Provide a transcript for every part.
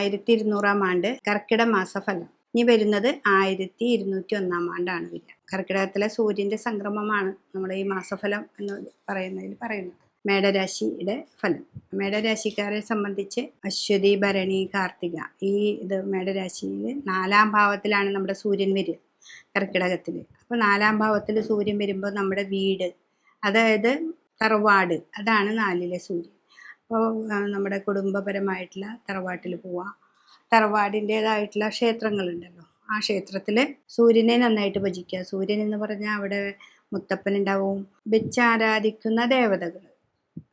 ആയിരത്തി ഇരുന്നൂറാം ആണ്ട് കർക്കിട മാസഫലം. ഇനി വരുന്നത് ആയിരത്തി ഇരുന്നൂറ്റി ഒന്നാം ആണ്ടാണ് കർക്കിടകത്തിലെ സൂര്യന്റെ സംക്രമമാണ് നമ്മുടെ ഈ മാസഫലം എന്ന് പറയുന്നതിൽ പറയുന്നത്. മേടരാശിയുടെ ഫലം. മേടരാശിക്കാരെ സംബന്ധിച്ച് അശ്വതി ഭരണി കാർത്തിക ഈ ഇത് മേടരാശിയിൽ നാലാം ഭാവത്തിലാണ് നമ്മുടെ സൂര്യൻ വരിക കർക്കിടകത്തിൽ. അപ്പോൾ നാലാം ഭാവത്തിൽ സൂര്യൻ വരുമ്പോൾ നമ്മുടെ വീട് അതായത് തറവാട് അതാണ് നാലിലെ സൂര്യൻ. അപ്പോൾ നമ്മുടെ കുടുംബപരമായിട്ടുള്ള തറവാട്ടിൽ പോവാം. തറവാടിന്റെതായിട്ടുള്ള ക്ഷേത്രങ്ങളുണ്ടല്ലോ. ആ ക്ഷേത്രത്തിൽ സൂര്യനെ നന്നായിട്ട് ഭജിക്കുക. സൂര്യൻ എന്ന് പറഞ്ഞാൽ അവിടെ മുത്തപ്പൻ ഉണ്ടാവും വെച്ചാരാധിക്കുന്ന ദേവതകൾ.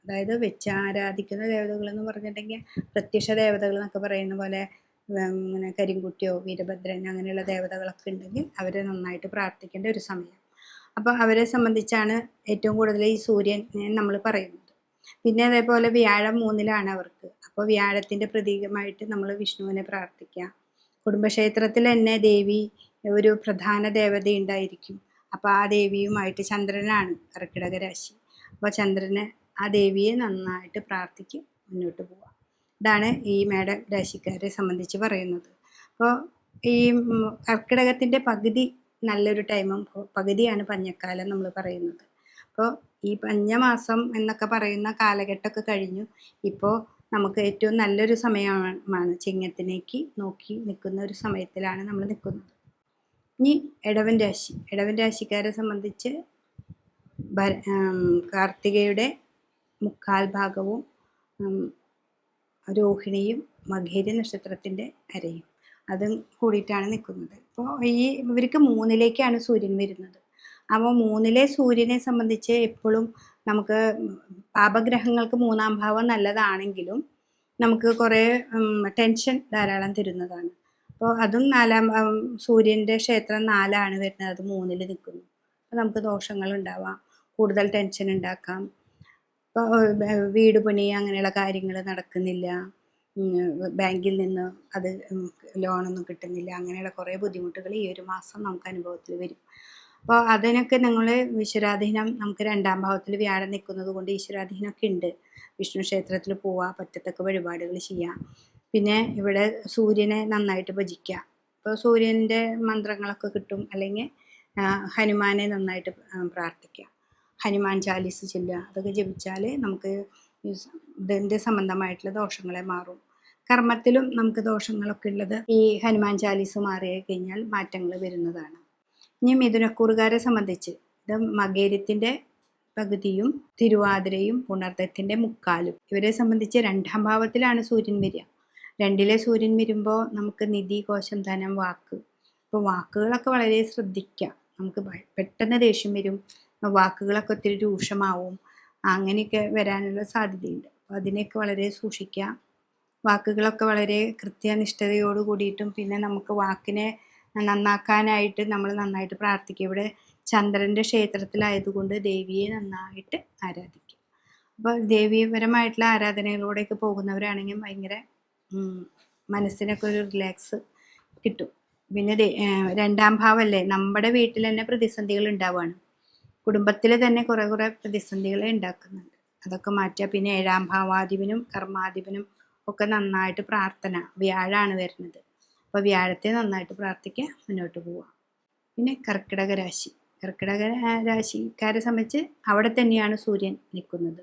അതായത് വെച്ചാരാധിക്കുന്ന ദേവതകൾ എന്ന് പറഞ്ഞിട്ടുണ്ടെങ്കിൽ പ്രത്യക്ഷ ദേവതകൾ എന്നൊക്കെ പറയുന്ന പോലെ ഇങ്ങനെ കരിങ്കുട്ടിയോ വീരഭദ്രൻ അങ്ങനെയുള്ള ദേവതകളൊക്കെ ഉണ്ടെങ്കിൽ അവരെ നന്നായിട്ട് പ്രാർത്ഥിക്കേണ്ട ഒരു സമയം. അപ്പോൾ അവരെ സംബന്ധിച്ചാണ് ഏറ്റവും കൂടുതൽ ഈ സൂര്യൻ നമ്മൾ പറയുന്നത്. പിന്നെ അതേപോലെ വ്യാഴം മൂന്നിലാണ് അവർക്ക്. അപ്പോൾ വ്യാഴത്തിന്റെ പ്രതീകമായിട്ട് നമ്മൾ വിഷ്ണുവിനെ പ്രാർത്ഥിക്കാം. കുടുംബക്ഷേത്രത്തിൽ തന്നെ ദേവി ഒരു പ്രധാന ദേവത ഉണ്ടായിരിക്കും. അപ്പോൾ ആ ദേവിയുമായിട്ട് ചന്ദ്രനാണ് കർക്കിടക രാശി. അപ്പോൾ ചന്ദ്രനെ ആ ദേവിയെ നന്നായിട്ട് പ്രാർത്ഥിക്ക് മുന്നോട്ട് പോവാം ഇതാണ് ഈ മേട രാശിക്കാരെ സംബന്ധിച്ച് പറയുന്നത്. അപ്പോൾ ഈ കർക്കിടകത്തിന്റെ പകുതി നല്ലൊരു ടൈമും പകുതിയാണ് പഞ്ഞക്കാലം നമ്മൾ പറയുന്നത്. അപ്പോൾ ഈ പഞ്ഞമാസം എന്നൊക്കെ പറയുന്ന കാലഘട്ടമൊക്കെ കഴിഞ്ഞു. ഇപ്പോൾ നമുക്ക് ഏറ്റവും നല്ലൊരു സമയമാണ് ചിങ്ങത്തിലേക്ക് നോക്കി നിൽക്കുന്ന ഒരു സമയത്തിലാണ് നമ്മൾ നിൽക്കുന്നത്. ഇനി ഇടവൻ രാശി. ഇടവൻ രാശിക്കാരെ സംബന്ധിച്ച് കാർത്തികയുടെ മുക്കാൽ ഭാഗവും രോഹിണിയും മകേരി നക്ഷത്രത്തിന്റെ അരയും. അതും കൂടിയിട്ടാണ് നിൽക്കുന്നത്. അപ്പോൾ ഈ ഇവർക്ക് മൂന്നിലേക്കാണ് സൂര്യൻ വരുന്നത്. അപ്പോൾ മൂന്നിലെ സൂര്യനെ സംബന്ധിച്ച് എപ്പോഴും നമുക്ക് പാപഗ്രഹങ്ങൾക്ക് മൂന്നാം ഭാവം നല്ലതാണെങ്കിലും നമുക്ക് കുറേ ടെൻഷൻ ധാരാളം തരുന്നതാണ്. അപ്പോൾ അതും നാലാം സൂര്യന്റെ ക്ഷേത്രം നാലാണ് വരുന്നത്. അത് മൂന്നിൽ നിൽക്കുന്നു. അപ്പോൾ നമുക്ക് ദോഷങ്ങൾ ഉണ്ടാവാം. കൂടുതൽ ടെൻഷൻ ഉണ്ടാക്കാം. ഇപ്പോൾ വീട് പണി അങ്ങനെയുള്ള കാര്യങ്ങൾ നടക്കുന്നില്ല. ബാങ്കിൽ നിന്ന് അത് ലോണൊന്നും കിട്ടുന്നില്ല. അങ്ങനെയുള്ള കുറേ ബുദ്ധിമുട്ടുകൾ ഈ ഒരു മാസം നമുക്ക് അനുഭവത്തിൽ വരും. അപ്പോൾ അതിനൊക്കെ നിങ്ങൾ ഈശ്വരാധീനം നമുക്ക് രണ്ടാം ഭാവത്തിൽ വ്യാഴം നിൽക്കുന്നത് കൊണ്ട് ഈശ്വരാധീനമൊക്കെ ഉണ്ട്. വിഷ്ണു ക്ഷേത്രത്തിൽ പോവുക പറ്റത്തക്ക വഴിപാടുകൾ ചെയ്യാം. പിന്നെ ഇവിടെ സൂര്യനെ നന്നായിട്ട് ഭജിക്കുക അപ്പോൾ സൂര്യന്റെ മന്ത്രങ്ങളൊക്കെ കിട്ടും. അല്ലെങ്കിൽ ഹനുമാനെ നന്നായിട്ട് പ്രാർത്ഥിക്കാം. ഹനുമാൻ ചാലീസ് ചൊല്ലുക. അതൊക്കെ ജപിച്ചാൽ നമുക്ക് ഇതിന്റെ സംബന്ധമായിട്ടുള്ള ദോഷങ്ങളെ മാറും. കർമ്മത്തിലും നമുക്ക് ദോഷങ്ങളൊക്കെ ഉള്ളത് ഈ ഹനുമാൻ ചാലീസ് മാറി കഴിഞ്ഞാൽ മാറ്റങ്ങൾ വരുന്നതാണ്. ഇനി മിഥുനക്കൂറുകാരെ സംബന്ധിച്ച്. ഇത് മകേരത്തിന്റെ പകുതിയും തിരുവാതിരയും പുണർദത്തിന്റെ മുക്കാലും. ഇവരെ സംബന്ധിച്ച് രണ്ടാം ഭാവത്തിലാണ് സൂര്യൻ വരിക. രണ്ടിലെ സൂര്യൻ വരുമ്പോൾ നമുക്ക് നിധി കോശം ധനം വാക്ക്. ഇപ്പോൾ വാക്കുകളൊക്കെ വളരെ ശ്രദ്ധിക്കുക നമുക്ക് പെട്ടെന്ന് ദേഷ്യം വരും. വാക്കുകളൊക്കെ ഒത്തിരി രൂക്ഷമാവും. അങ്ങനെയൊക്കെ വരാനുള്ള സാധ്യതയുണ്ട്. അപ്പോൾ അതിനെയൊക്കെ വളരെ സൂക്ഷിക്കുക വാക്കുകളൊക്കെ വളരെ കൃത്യനിഷ്ഠതയോട് കൂടിയിട്ടും പിന്നെ നമുക്ക് വാക്കിനെ നന്നാക്കാനായിട്ട് നമ്മൾ നന്നായിട്ട് പ്രാർത്ഥിക്കുക ഇവിടെ ചന്ദ്രന്റെ ക്ഷേത്രത്തിലായതുകൊണ്ട് ദേവിയെ നന്നായിട്ട് ആരാധിക്കുക അപ്പോൾ ദേവീപരമായിട്ടുള്ള ആരാധനയിലൂടെയൊക്കെ പോകുന്നവരാണെങ്കിൽ ഭയങ്കര മനസ്സിനൊക്കെ ഒരു റിലാക്സ് കിട്ടും. പിന്നെ രണ്ടാം ഭാവമല്ലേ? നമ്മുടെ വീട്ടിൽ തന്നെ പ്രതിസന്ധികൾ ഉണ്ടാവുകയാണ്. കുടുംബത്തിൽ തന്നെ കുറേ കുറേ പ്രതിസന്ധികളെ ഉണ്ടാക്കുന്നുണ്ട്. അതൊക്കെ മാറ്റുക പിന്നെ ഏഴാം ഭാവാധിപനും കർമാധിപനും ഒക്കെ നന്നായിട്ട് പ്രാർത്ഥന വ്യാഴാണ് വരുന്നത്. അപ്പോൾ വ്യാഴത്തെ നന്നായിട്ട് പ്രാർത്ഥിക്കുക മുന്നോട്ട് പോവുക. പിന്നെ കർക്കിടക രാശി. കർക്കിടക രാശിക്കാരെ സംബന്ധിച്ച് അവിടെ തന്നെയാണ് സൂര്യൻ നിൽക്കുന്നത്.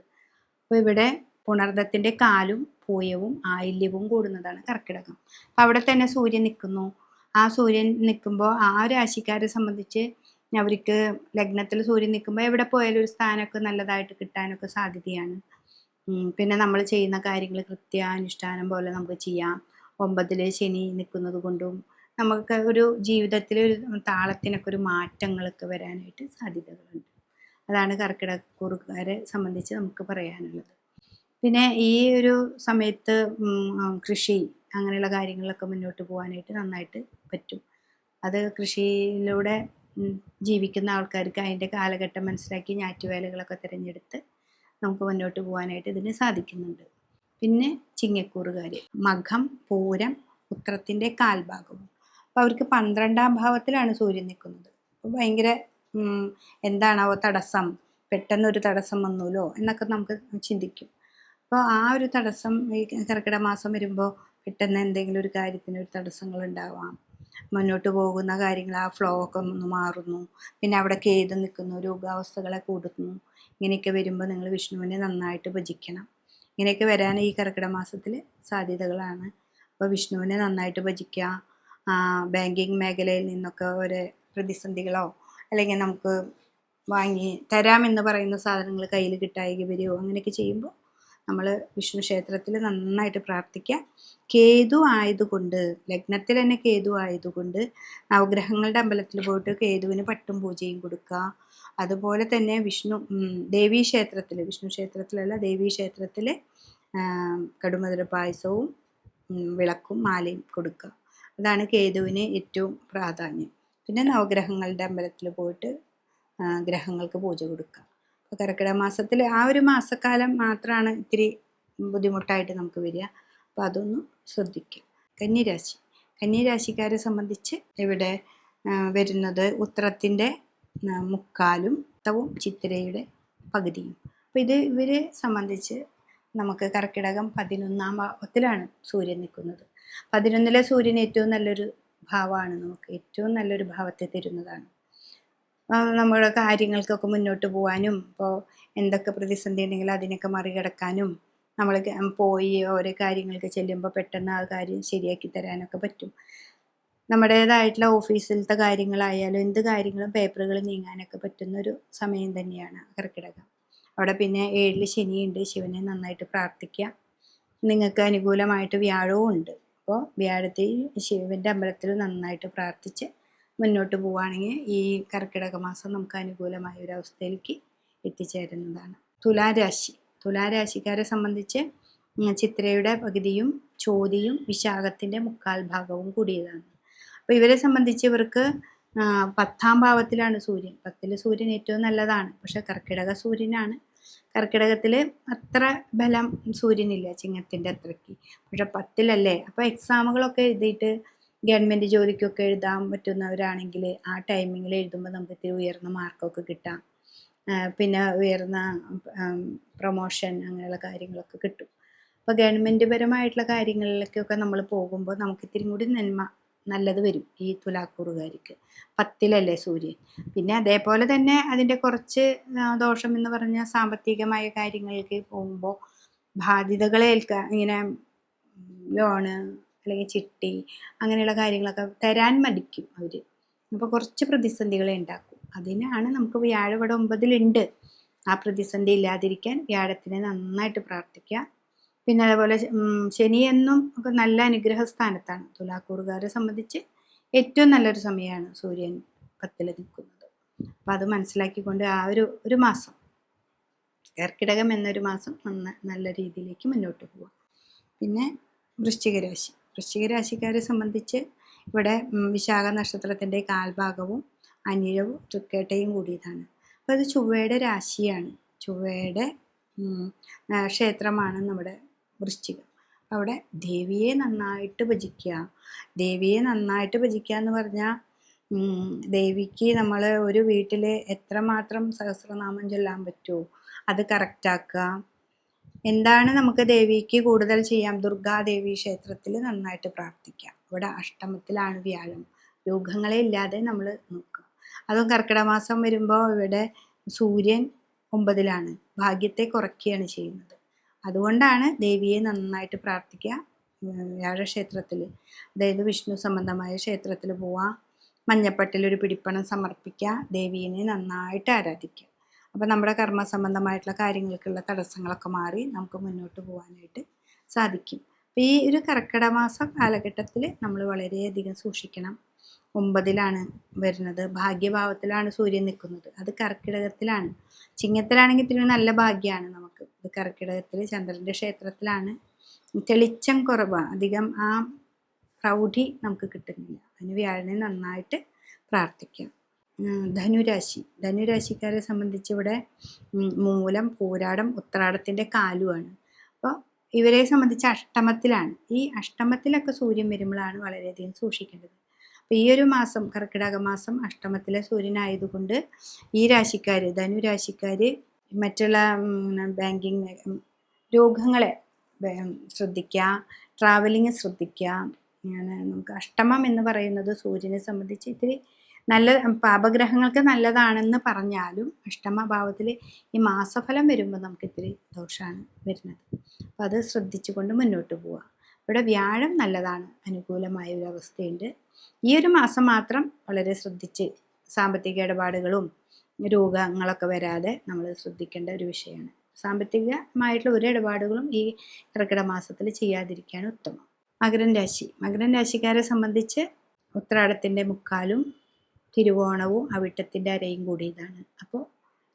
അപ്പോൾ ഇവിടെ പുണർദത്തിന്റെ കാലും പൂയവും ആയില്യവും കൂടുന്നതാണ് കർക്കിടകം. അപ്പം അവിടെ തന്നെ സൂര്യൻ നിൽക്കുന്നു. ആ സൂര്യൻ നിൽക്കുമ്പോൾ ആ രാശിക്കാരെ സംബന്ധിച്ച് അവർക്ക് ലഗ്നത്തിൽ സൂര്യൻ നിൽക്കുമ്പോൾ എവിടെ പോയാലും ഒരു സ്ഥാനമൊക്കെ നല്ലതായിട്ട് കിട്ടാനൊക്കെ സാധ്യതയാണ്. പിന്നെ നമ്മൾ ചെയ്യുന്ന കാര്യങ്ങൾ കൃത്യാനുഷ്ഠാനം പോലെ നമുക്ക് ചെയ്യാം. ഒമ്പതിൽ ശനി നിൽക്കുന്നത് കൊണ്ടും നമുക്ക് ഒരു ജീവിതത്തിൽ ഒരു താളത്തിനൊക്കെ ഒരു മാറ്റങ്ങളൊക്കെ വരാനായിട്ട് സാധ്യതകളുണ്ട്. അതാണ് കർക്കിടക്കൂറുകാരെ സംബന്ധിച്ച് നമുക്ക് പറയാനുള്ളത്. പിന്നെ ഈ ഒരു സമയത്ത് കൃഷി അങ്ങനെയുള്ള കാര്യങ്ങളിലൊക്കെ മുന്നോട്ട് പോകാനായിട്ട് നന്നായിട്ട് പറ്റും. അത് കൃഷിയിലൂടെ ജീവിക്കുന്ന ആൾക്കാർക്ക് അതിന്റെ കാലഘട്ടം മനസ്സിലാക്കി ഞാറ്റുവേലകളൊക്കെ തിരഞ്ഞെടുത്ത് നമുക്ക് മുന്നോട്ട് പോകാനായിട്ട് ഇതിന് സാധിക്കുന്നുണ്ട്. പിന്നെ ചിങ്ങക്കൂറുകാർ മഖം പൂരം ഉത്രത്തിന്റെ കാൽഭാഗവും. അപ്പോൾ അവർക്ക് പന്ത്രണ്ടാം ഭാവത്തിലാണ് സൂര്യൻ നിൽക്കുന്നത്. അപ്പോൾ ഭയങ്കര എന്താണാവോ തടസ്സം. പെട്ടെന്നൊരു തടസ്സം വന്നൂലോ എന്നൊക്കെ നമുക്ക് ചിന്തിക്കും. അപ്പോൾ ആ ഒരു തടസ്സം ഈ കർക്കിടക മാസം വരുമ്പോൾ പെട്ടെന്ന് എന്തെങ്കിലും ഒരു കാര്യത്തിന് ഒരു തടസ്സങ്ങൾ ഉണ്ടാവാം. മുന്നോട്ട് പോകുന്ന കാര്യങ്ങൾ ആ ഫ്ലോ ഒക്കെ ഒന്ന് മാറുന്നു. പിന്നെ അവിടെ കേത് നിൽക്കുന്നു രോഗാവസ്ഥകളെ കൂടുന്നു. ഇങ്ങനെയൊക്കെ വരുമ്പോൾ നിങ്ങൾ വിഷ്ണുവിനെ നന്നായിട്ട് ഭജിക്കണം. ഇങ്ങനെയൊക്കെ വരാൻ ഈ കർക്കിടക മാസത്തിൽ സാധ്യതകളാണ്. അപ്പോൾ വിഷ്ണുവിനെ നന്നായിട്ട് ഭജിക്കുക ബാങ്കിങ് മേഖലയിൽ നിന്നൊക്കെ ഒരു പ്രതിസന്ധികളോ അല്ലെങ്കിൽ നമുക്ക് വാങ്ങി തരാമെന്ന് പറയുന്ന സാധനങ്ങൾ കയ്യിൽ കിട്ടായി വരികയോ അങ്ങനെയൊക്കെ ചെയ്യുമ്പോൾ നമ്മൾ വിഷ്ണു ക്ഷേത്രത്തിൽ നന്നായിട്ട് പ്രാർത്ഥിക്കുക കേതു ആയതുകൊണ്ട് ലഗ്നത്തിൽ തന്നെ കേതു ആയതുകൊണ്ട് നവഗ്രഹങ്ങളുടെ അമ്പലത്തിൽ പോയിട്ട് കേതുവിന് പട്ടും പൂജയും കൊടുക്കുക അതുപോലെ തന്നെ വിഷ്ണു ദേവീ ക്ഷേത്രത്തിൽ വിഷ്ണു ക്ഷേത്രത്തിലല്ല ദേവീ ക്ഷേത്രത്തിൽ കടുമധുര പായസവും വിളക്കും മാലയും കൊടുക്കുക അതാണ് കേതുവിന് ഏറ്റവും പ്രാധാന്യം. പിന്നെ നവഗ്രഹങ്ങളുടെ അമ്പലത്തിൽ പോയിട്ട് ഗ്രഹങ്ങൾക്ക് പൂജ കൊടുക്കുക അപ്പോൾ കർക്കിടക മാസത്തിൽ ആ ഒരു മാസക്കാലം മാത്രമാണ് ഇത്തിരി ബുദ്ധിമുട്ടായിട്ട് നമുക്ക് വരിക. അപ്പോൾ അതൊന്നും ശ്രദ്ധിക്കുക കന്നിരാശി കന്നിരാശിക്കാരെ സംബന്ധിച്ച് ഇവിടെ വരുന്നത് ഉത്രത്തിന്റെ മുക്കാലും തവും ചിത്തിരയുടെ പകുതിയും. അപ്പം ഇത് ഇവരെ സംബന്ധിച്ച് നമുക്ക് കർക്കിടകം പതിനൊന്നാം ഭാവത്തിലാണ് സൂര്യൻ നിൽക്കുന്നത്. പതിനൊന്നിലെ സൂര്യൻ ഏറ്റവും നല്ലൊരു ഭാവമാണ് നമുക്ക്. ഏറ്റവും നല്ലൊരു ഭാവത്തെ തരുന്നതാണ്. നമ്മുടെ കാര്യങ്ങൾക്കൊക്കെ മുന്നോട്ട് പോകാനും ഇപ്പോൾ എന്തൊക്കെ പ്രതിസന്ധി ഉണ്ടെങ്കിൽ അതിനൊക്കെ മറികടക്കാനും നമ്മൾ പോയി ഓരോ കാര്യങ്ങൾക്ക് ചെല്ലുമ്പോൾ പെട്ടെന്ന് ആ കാര്യം ശരിയാക്കി തരാനൊക്കെ പറ്റും. നമ്മുടേതായിട്ടുള്ള ഓഫീസിലത്തെ കാര്യങ്ങളായാലും എന്ത് കാര്യങ്ങളും പേപ്പറുകൾ നീങ്ങാനൊക്കെ പറ്റുന്ന ഒരു സമയം തന്നെയാണ് കർക്കിടകം. അവിടെ പിന്നെ ഏഴിൽ ശനിയുണ്ട്. ശിവനെ നന്നായിട്ട് പ്രാർത്ഥിക്കുക. നിങ്ങൾക്ക് അനുകൂലമായിട്ട് വ്യാഴവും ഉണ്ട്. അപ്പോൾ വ്യാഴത്തിൽ ശിവന്റെ അമ്പലത്തിൽ നന്നായിട്ട് പ്രാർത്ഥിച്ച് മുന്നോട്ട് പോവുകയാണെങ്കിൽ ഈ കർക്കിടക മാസം നമുക്ക് അനുകൂലമായ ഒരു അവസ്ഥയിലേക്ക് എത്തിച്ചേരുന്നതാണ്. തുലാരാശി. തുലാരാശിക്കാരെ സംബന്ധിച്ച് ചിത്രയുടെ പകുതിയും ചോതിയും വിശാഖത്തിന്റെ മുക്കാൽ ഭാഗവും കൂടിയതാണ്. അപ്പോൾ ഇവരെ സംബന്ധിച്ച് ഇവർക്ക് പത്താം ഭാവത്തിലാണ് സൂര്യൻ. പത്തിൽ സൂര്യൻ ഏറ്റവും നല്ലതാണ്. പക്ഷെ കർക്കിടക സൂര്യനാണ്. കർക്കിടകത്തിൽ അത്ര ബലം സൂര്യനില്ല ചിങ്ങത്തിന്റെ അത്രയ്ക്ക്. പക്ഷെ പത്തിലല്ലേ? അപ്പോൾ എക്സാമുകളൊക്കെ എഴുതിയിട്ട് ഗവൺമെന്റ് ജോലിക്കൊക്കെ എഴുതാൻ പറ്റുന്നവരാണെങ്കിൽ ആ ടൈമിങ്ങിൽ എഴുതുമ്പോൾ നമുക്ക് ഇത്തിരി ഉയർന്ന മാർക്കൊക്കെ കിട്ടാം. പിന്നെ ഉയർന്ന പ്രൊമോഷൻ അങ്ങനെയുള്ള കാര്യങ്ങളൊക്കെ കിട്ടും. അപ്പോൾ ഗവൺമെന്റ് പരമായിട്ടുള്ള കാര്യങ്ങളിലേക്കൊക്കെ നമ്മൾ പോകുമ്പോൾ നമുക്ക് ഇത്തിരി കൂടി നന്മ നല്ലത് വരും ഈ തുലാക്കൂറുകാരിക്ക്. പത്തിലല്ലേ സൂര്യൻ? പിന്നെ അതേപോലെ തന്നെ അതിന്റെ കുറച്ച് ദോഷം എന്ന് പറഞ്ഞാൽ സാമ്പത്തികമായ കാര്യങ്ങൾക്ക് പോകുമ്പോൾ ബാധ്യതകളെ ഏൽക്കാൻ ഇങ്ങനെ ലോണ് അല്ലെങ്കിൽ ചിട്ടി അങ്ങനെയുള്ള കാര്യങ്ങളൊക്കെ തരാൻ മടിക്കും അവർ അപ്പോൾ കുറച്ച് പ്രതിസന്ധികളെ ഉണ്ടാക്കും. അതിനാണ് നമുക്ക് വ്യാഴം ഇവിടെ ഒമ്പതിലുണ്ട്. ആ പ്രതിസന്ധി ഇല്ലാതിരിക്കാൻ വ്യാഴത്തിനെ നന്നായിട്ട് പ്രാർത്ഥിക്കുക പിന്നെ അതേപോലെ ശനി എന്നും ഒക്കെ നല്ല അനുഗ്രഹ സ്ഥാനത്താണ് തുലാക്കൂറുകാരെ സംബന്ധിച്ച് ഏറ്റവും നല്ലൊരു സമയമാണ് സൂര്യൻ പത്തിൽ നിൽക്കുന്നത്. അപ്പം അത് മനസ്സിലാക്കിക്കൊണ്ട് ആ ഒരു ഒരു മാസം കർക്കിടകം എന്നൊരു മാസം നല്ല രീതിയിലേക്ക് മുന്നോട്ട് പോവാം. പിന്നെ വൃശ്ചിക രാശി. വൃശ്ചിക രാശിക്കാരെ സംബന്ധിച്ച് ഇവിടെ വിശാഖ നക്ഷത്രത്തിന്റെ കാൽഭാഗവും അനിഴവും തൃക്കേട്ടയും കൂടിയതാണ്. അപ്പോൾ അത് ചൊവ്വയുടെ രാശിയാണ്. ചൊവ്വയുടെ ക്ഷേത്രമാണ് നമ്മുടെ വൃശ്ചികം. അവിടെ ദേവിയെ നന്നായിട്ട് ഭജിക്കുക. ദേവിയെ നന്നായിട്ട് ഭജിക്കുക എന്ന് പറഞ്ഞാൽ ദേവിക്ക് നമ്മൾ ഒരു വീട്ടിൽ എത്രമാത്രം സഹസ്രനാമം ചൊല്ലാൻ പറ്റുമോ അത് കറക്റ്റാക്കുക എന്താണ് നമുക്ക് ദേവിക്ക് കൂടുതൽ ചെയ്യാം? ദുർഗാദേവി ക്ഷേത്രത്തിൽ നന്നായിട്ട് പ്രാർത്ഥിക്കാം ഇവിടെ അഷ്ടമത്തിലാണ് വ്യാഴം. രോഗങ്ങളെ ഇല്ലാതെ നമ്മൾ നോക്കുക. അതും കർക്കിടക മാസം വരുമ്പോൾ ഇവിടെ സൂര്യൻ ഒമ്പതിലാണ്. ഭാഗ്യത്തെ കുറയ്ക്കുകയാണ് ചെയ്യുന്നത്. അതുകൊണ്ടാണ് ദേവിയെ നന്നായിട്ട് പ്രാർത്ഥിക്കുക വ്യാഴക്ഷേത്രത്തിൽ അതായത് വിഷ്ണു സംബന്ധമായ ക്ഷേത്രത്തിൽ പോവാം. മഞ്ഞപ്പട്ടിൽ ഒരു പിടിപ്പണം സമർപ്പിക്കുക. ദേവീനെ നന്നായിട്ട് ആരാധിക്കുക. അപ്പോൾ നമ്മുടെ കർമ്മ സംബന്ധമായിട്ടുള്ള കാര്യങ്ങൾക്കുള്ള തടസ്സങ്ങളൊക്കെ മാറി നമുക്ക് മുന്നോട്ട് പോകാനായിട്ട് സാധിക്കും. അപ്പോൾ ഈ ഒരു കർക്കിടമാസ കാലഘട്ടത്തിൽ നമ്മൾ വളരെയധികം സൂക്ഷിക്കണം. ഒമ്പതിലാണ് വരുന്നത്. ഭാഗ്യഭാവത്തിലാണ് സൂര്യൻ നിൽക്കുന്നത്. അത് കർക്കിടകത്തിലാണ്. ചിങ്ങത്തിലാണെങ്കിൽ ഇത്തിരി നല്ല ഭാഗ്യമാണ് ഇത് കർക്കിടകത്തിൽ ചന്ദ്രന്റെ ക്ഷേത്രത്തിലാണ്. തെളിച്ചം കുറവാണ് അധികം ആ പ്രൗഢി നമുക്ക് കിട്ടുന്നില്ല. അതിന് വ്യാഴനെ നന്നായിട്ട് പ്രാർത്ഥിക്കാം. ധനുരാശി. ധനുരാശിക്കാരെ സംബന്ധിച്ച് ഇവിടെ മൂലം പൂരാടം ഉത്രാടത്തിന്റെ കാലുമാണ് അപ്പോൾ ഇവരെ സംബന്ധിച്ച് അഷ്ടമത്തിലാണ്. ഈ അഷ്ടമത്തിലൊക്കെ സൂര്യൻ വരുമ്പോഴാണ് വളരെയധികം സൂക്ഷിക്കേണ്ടത്. അപ്പോൾ ഈ ഒരു മാസം കർക്കിടക മാസം അഷ്ടമത്തിലെ സൂര്യനായതുകൊണ്ട് ഈ രാശിക്കാർ ധനുരാശിക്കാർ മറ്റുള്ള ബാങ്കിങ് രോഗങ്ങളെ ശ്രദ്ധിക്കുക ട്രാവലിങ് ശ്രദ്ധിക്കുക നമുക്ക് അഷ്ടമം എന്ന് പറയുന്നത് സൂര്യനെ സംബന്ധിച്ച് ഇത്തിരി നല്ല പാപഗ്രഹങ്ങൾക്ക് നല്ലതാണെന്ന് പറഞ്ഞാലും അഷ്ടമ ഭാവത്തിൽ ഈ മാസഫലം വരുമ്പോൾ നമുക്ക് ഇത്തിരി ദോഷമാണ് വരുന്നത്. അപ്പോൾ അത് ശ്രദ്ധിച്ചുകൊണ്ട് മുന്നോട്ട് പോവുക ഇവിടെ വ്യാഴം നല്ലതാണ്. അനുകൂലമായ ഒരു അവസ്ഥയുണ്ട്. ഈ ഒരു മാസം മാത്രം വളരെ ശ്രദ്ധിച്ച് സാമ്പത്തിക ഇടപാടുകളും രോഗങ്ങളൊക്കെ വരാതെ നമ്മൾ ശ്രദ്ധിക്കേണ്ട ഒരു വിഷയമാണ്. സാമ്പത്തികമായിട്ടുള്ള ഒരു ഇടപാടുകളും ഈ കർക്കിട മാസത്തിൽ ചെയ്യാതിരിക്കുകയാണ് ഉത്തമം. മകരൻ രാശി. മകരൻ രാശിക്കാരെ സംബന്ധിച്ച് ഉത്രാടത്തിന്റെ മുക്കാലും തിരുവോണവും അവിട്ടത്തിന്റെ അരയും കൂടിയതാണ്. അപ്പോൾ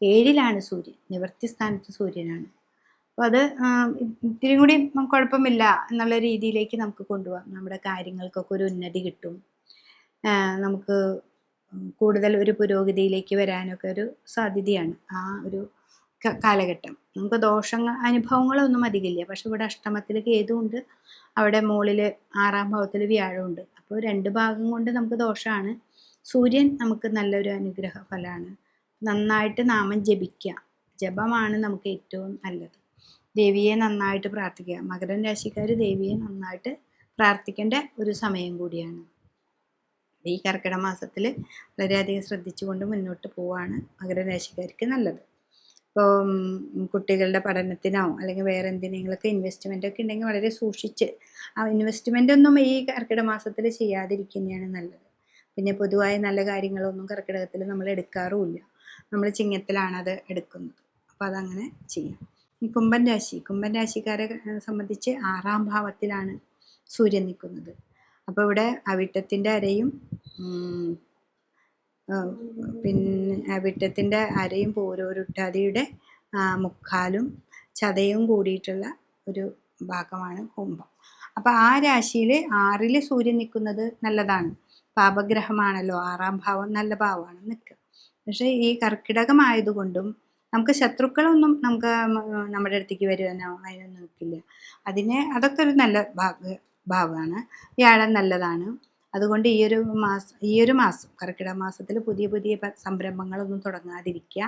ഏഴിലാണ് സൂര്യൻ. നിവർത്തി സ്ഥാനത്ത് സൂര്യനാണ്. അപ്പോൾ അത് ഇത്തിരി കൂടി കുഴപ്പമില്ല എന്നുള്ള രീതിയിലേക്ക് നമുക്ക് കൊണ്ടുപോകാം. നമ്മുടെ കാര്യങ്ങൾക്കൊക്കെ ഒരു ഉന്നതി കിട്ടും. നമുക്ക് കൂടുതൽ ഒരു പുരോഗതിയിലേക്ക് വരാനൊക്കെ ഒരു സാധ്യതയാണ് ആ ഒരു കാലഘട്ടം. നമുക്ക് ദോഷങ്ങൾ അനുഭവങ്ങളൊന്നും അധികമില്ല. പക്ഷെ ഇവിടെ അഷ്ടമത്തിൽ കേതുണ്ട് അവിടെ മുകളിൽ ആറാം ഭാവത്തിൽ വ്യാഴമുണ്ട് അപ്പോൾ രണ്ട് ഭാഗം കൊണ്ട് നമുക്ക് ദോഷമാണ് സൂര്യൻ നമുക്ക് നല്ലൊരു അനുഗ്രഹ ഫലമാണ് നന്നായിട്ട് നാമം ജപിക്കുക. ജപമാണ് നമുക്ക് ഏറ്റവും നല്ലത്. ദേവിയെ നന്നായിട്ട് പ്രാർത്ഥിക്കുക. മകരൻ രാശിക്കാർ ദേവിയെ നന്നായിട്ട് പ്രാർത്ഥിക്കേണ്ട ഒരു സമയം കൂടിയാണ്. ഈ കർക്കിടക മാസത്തിൽ വളരെയധികം ശ്രദ്ധിച്ചുകൊണ്ട് മുന്നോട്ട് പോവാണ് മകരരാശിക്കാർക്ക് നല്ലത്. ഇപ്പോൾ കുട്ടികളുടെ പഠനത്തിനോ അല്ലെങ്കിൽ വേറെ എന്തിനെങ്കിലൊക്കെ ഇൻവെസ്റ്റ്മെന്റ് ഒക്കെ ഉണ്ടെങ്കിൽ വളരെ സൂക്ഷിച്ച് ആ ഇൻവെസ്റ്റ്മെന്റ് ഒന്നും ഈ കർക്കിടക മാസത്തിൽ ചെയ്യാതിരിക്കുന്നതാണ് നല്ലത്. പിന്നെ പൊതുവായ നല്ല കാര്യങ്ങളൊന്നും കർക്കിടകത്തിൽ നമ്മൾ എടുക്കാറുമില്ല. നമ്മൾ ചിങ്ങത്തിലാണ് അത് എടുക്കുന്നത്. അപ്പോൾ അതങ്ങനെ ചെയ്യാം. കുംഭൻ രാശി കുംഭൻ രാശിക്കാരെ സംബന്ധിച്ച് ആറാം ഭാവത്തിലാണ് സൂര്യൻ നിൽക്കുന്നത്. അപ്പോൾ ഇവിടെ അവിട്ടത്തിന്റെ അരയും പിന്നെ അവിട്ടത്തിന്റെ അരയും പോരോരുട്ടാതിയുടെ മുക്കാലും ചതയും കൂടിയിട്ടുള്ള ഒരു ഭാഗമാണ് കുംഭം. അപ്പോൾ ആ രാശിയിൽ ആറിൽ സൂര്യൻ നിൽക്കുന്നത് നല്ലതാണ്. പാപഗ്രഹമാണല്ലോ ആറാം ഭാവം നല്ല ഭാവമാണ് നിൽക്കുക. പക്ഷേ ഈ കർക്കിടകമായതുകൊണ്ടും നമുക്ക് ശത്രുക്കളൊന്നും നമുക്ക് നമ്മുടെ അടുത്തേക്ക് വരുവാനോ അതിനൊന്നും നിൽക്കില്ല. അതിനെ അതൊക്കെ ഒരു നല്ല ഭാഗ ഭാവമാണ് വ്യാഴം നല്ലതാണ്. അതുകൊണ്ട് ഈ ഒരു മാസം ഈ ഒരു മാസം കർക്കിടക മാസത്തിൽ പുതിയ പുതിയ സംരംഭങ്ങളൊന്നും തുടങ്ങാതിരിക്കുക.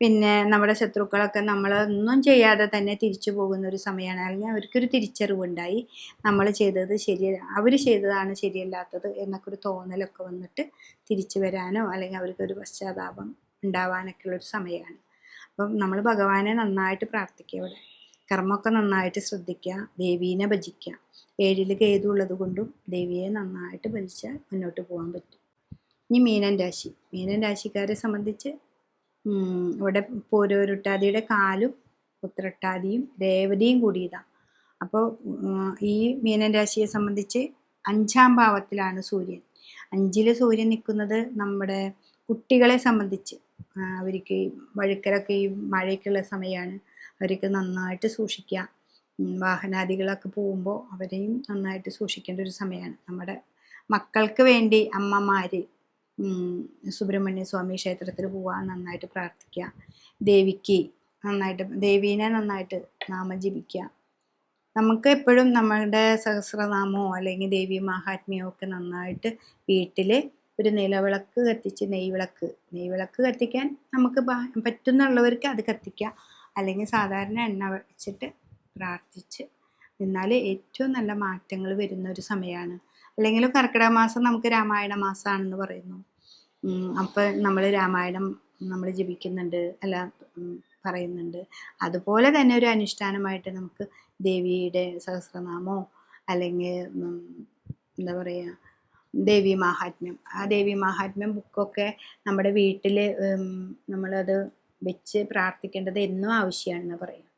പിന്നെ നമ്മുടെ ശത്രുക്കളൊക്കെ നമ്മളൊന്നും ചെയ്യാതെ തന്നെ തിരിച്ചു പോകുന്ന ഒരു സമയമാണ്. അല്ലെങ്കിൽ അവർക്കൊരു തിരിച്ചറിവുണ്ടായി. നമ്മൾ ചെയ്തത് ശരി അവർ ചെയ്തതാണ് ശരിയല്ലാത്തത് എന്നൊക്കെ ഒരു തോന്നലൊക്കെ വന്നിട്ട് തിരിച്ചു വരാനോ അല്ലെങ്കിൽ അവർക്കൊരു പശ്ചാത്താപം ഉണ്ടാവാനൊക്കെ ഉള്ളൊരു സമയമാണ്. അപ്പം നമ്മൾ ഭഗവാനെ നന്നായിട്ട് പ്രാർത്ഥിക്കുക ഇവിടെ. കർമ്മമൊക്കെ നന്നായിട്ട് ശ്രദ്ധിക്കുക ദേവീനെ ഭജിക്കുക. ഏഴിൽ കേതു ഉള്ളത് കൊണ്ടും ദേവിയെ നന്നായിട്ട് ഭജിച്ചാൽ മുന്നോട്ട് പോകാൻ പറ്റും. ഇനി മീനൻ രാശി. മീനൻ രാശിക്കാരെ സംബന്ധിച്ച് ഇവിടെ പോരോരുട്ടാതിയുടെ കാലും ഉത്രട്ടാതിയും രേവതിയും കൂടിയതാണ് അപ്പോൾ ഈ മീനൻ രാശിയെ സംബന്ധിച്ച് അഞ്ചാം ഭാവത്തിലാണ് സൂര്യൻ. അഞ്ചിൽ സൂര്യൻ നിൽക്കുന്നത് നമ്മുടെ കുട്ടികളെ സംബന്ധിച്ച്. അവർക്ക് വഴുക്കലൊക്കെ ഈ മഴയ്ക്കുള്ള സമയമാണ് അവർക്ക് നന്നായിട്ട് സൂക്ഷിക്കുക. വാഹനാദികളൊക്കെ പോകുമ്പോൾ അവരെയും നന്നായിട്ട് സൂക്ഷിക്കേണ്ട ഒരു സമയമാണ് നമ്മുടെ മക്കൾക്ക് വേണ്ടി അമ്മമാർ സുബ്രഹ്മണ്യ സ്വാമി ക്ഷേത്രത്തിൽ പോവാൻ നന്നായിട്ട് പ്രാർത്ഥിക്കുക. ദേവിക്ക് നന്നായിട്ട് ദേവീനെ നന്നായിട്ട് നാമം ജപിക്കുക. നമുക്ക് എപ്പോഴും നമ്മളുടെ സഹസ്രനാമോ അല്ലെങ്കിൽ ദേവി മഹാത്മ്യമോ ഒക്കെ നന്നായിട്ട് വീട്ടിൽ ഒരു നിലവിളക്ക് കത്തിച്ച് നെയ്വിളക്ക് നെയ്വിളക്ക് കത്തിക്കാൻ നമുക്ക് പറ്റുന്നുള്ളവർക്ക് അത് കത്തിക്കുക അല്ലെങ്കിൽ സാധാരണ എണ്ണ വെച്ചിട്ട് പ്രാർത്ഥിച്ച് നിന്നാൽ ഏറ്റവും നല്ല മാറ്റങ്ങൾ വരുന്ന ഒരു സമയമാണ്. അല്ലെങ്കിൽ കർക്കിടക മാസം നമുക്ക് രാമായണ മാസമാണെന്ന് പറയുന്നു. അപ്പോൾ നമ്മൾ രാമായണം നമ്മൾ ജപിക്കുന്നുണ്ട് അല്ല പറയുന്നുണ്ട്. അതുപോലെ തന്നെ ഒരു അനുഷ്ഠാനമായിട്ട് നമുക്ക് ദേവിയുടെ സഹസ്രനാമോ അല്ലെങ്കിൽ എന്താ പറയുക ദേവി മാഹാത്മ്യം. ആ ദേവി മാഹാത്മ്യം ബുക്കൊക്കെ നമ്മുടെ വീട്ടിൽ നമ്മളത് വെച്ച് പ്രാർത്ഥിക്കേണ്ടത് എന്നും ആവശ്യമാണെന്ന് പറയാം.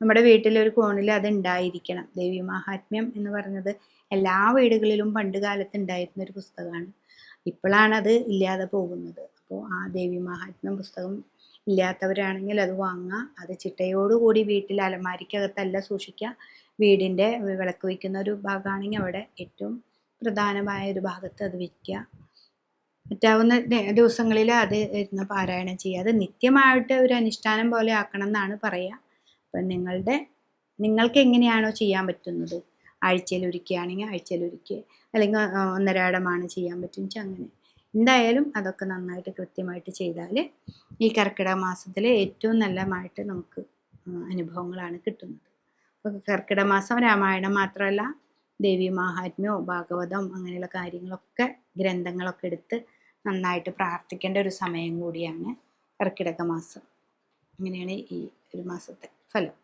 നമ്മുടെ വീട്ടിലൊരു കോണിൽ അത് ഉണ്ടായിരിക്കണം ദേവി മഹാത്മ്യം എന്ന് പറഞ്ഞത് എല്ലാ വീടുകളിലും പണ്ട് കാലത്ത് ഉണ്ടായിരുന്ന ഒരു പുസ്തകമാണ്. ഇപ്പോഴാണ് അത് ഇല്ലാതെ പോകുന്നത്. അപ്പോൾ ആ ദേവി മഹാത്മ്യം പുസ്തകം ഇല്ലാത്തവരാണെങ്കിൽ അത് വാങ്ങുക അത് ചിട്ടയോടുകൂടി വീട്ടിൽ അലമാരിക്കകത്തല്ല സൂക്ഷിക്കുക. വീടിന്റെ വിളക്ക് വയ്ക്കുന്ന ഒരു ഭാഗമാണെങ്കിൽ അവിടെ ഏറ്റവും പ്രധാനമായ ഒരു ഭാഗത്ത് അത് വയ്ക്കുക. പറ്റാവുന്ന ദിവസങ്ങളിൽ അത് ഇരുന്ന് പാരായണം ചെയ്യുക. അത് നിത്യമായിട്ട് ഒരു അനുഷ്ഠാനം പോലെ ആക്കണം എന്നാണ് പറയുക അപ്പം നിങ്ങളുടെ നിങ്ങൾക്ക് എങ്ങനെയാണോ ചെയ്യാൻ പറ്റുന്നത്? ആഴ്ചയിൽ ഒരിക്കുകയാണെങ്കിൽ ആഴ്ചയിൽ ഒരിക്കുക അല്ലെങ്കിൽ ഒന്നരാടമാണ് ചെയ്യാൻ പറ്റും അങ്ങനെ. എന്തായാലും അതൊക്കെ നന്നായിട്ട് കൃത്യമായിട്ട് ചെയ്താൽ ഈ കർക്കിടക മാസത്തിൽ ഏറ്റവും നല്ലമായിട്ട് നമുക്ക് അനുഭവങ്ങളാണ് കിട്ടുന്നത്. അപ്പോൾ കർക്കിടക മാസം രാമായണം മാത്രമല്ല ദേവി മാഹാത്മ്യോ ഭാഗവതം അങ്ങനെയുള്ള കാര്യങ്ങളൊക്കെ ഗ്രന്ഥങ്ങളൊക്കെ എടുത്ത് നന്നായിട്ട് പ്രാർത്ഥിക്കേണ്ട ഒരു സമയം കൂടിയാണ് കർക്കിടക മാസം. അങ്ങനെയാണ് ഈ ഒരു മാസത്തെ ഫലം.